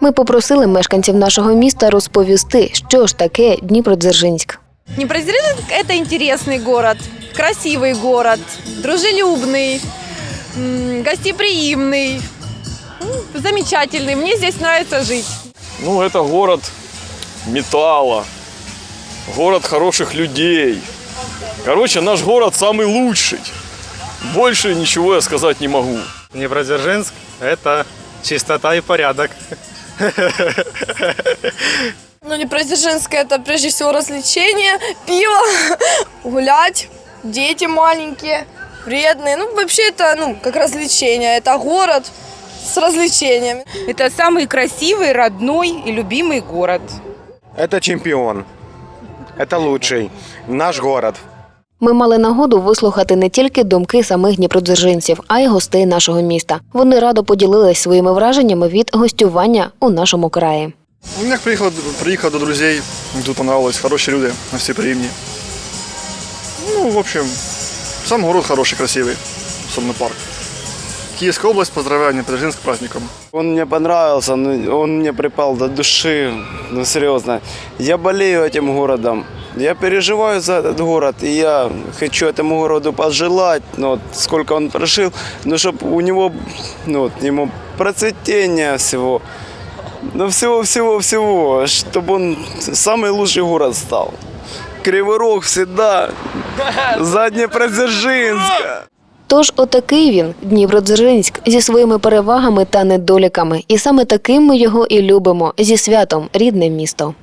Ми попросили мешканців нашого міста розповісти, що ж таке Дніпродзержинськ. Днепродзержинск – это интересный город, красивый город, дружелюбный, м, гостеприимный, м, замечательный. Мне здесь нравится жить. Ну, это город металла, город хороших людей. Короче, наш город самый лучший. Больше ничего я сказать не могу. Днепродзержинск – это чистота и порядок. Ну, Днепродзержинск – это прежде всего развлечение, пиво, гулять, дети маленькие, вредные. Ну, вообще это, ну, как развлечение. Это город с развлечениями. Это самый красивый, родной и любимый город. Это чемпион. Это лучший. Наш город. Ми мали нагоду вислухати не тільки думки самих дніпродзержинців, а й гостей нашого міста. Вони радо поділились своїми враженнями від гостювання у нашому краї. У меня приехал, приехал до друзей, тут понравилось, хорошие люди, гостеприимные. Ну, в общем, сам город хороший, красивый, особенно парк. Киевская область, поздравляю Днепродзержинск с праздником. Он мне понравился, ну, он мне припал до души, ну серьезно. Я болею этим городом, я переживаю за этот город, и я хочу этому городу пожелать, ну, вот, сколько он прожил, ну, чтобы у него, ну, вот, ему процветения всего, ну, всего-всего-всего, чтобы он самый лучший город стал. Кривой Рог всегда за Днепродзержинска. Тож отакий він Дніпродзержинськ зі своїми перевагами та недоліками, і саме таким ми його і любимо зі святом рідне місто.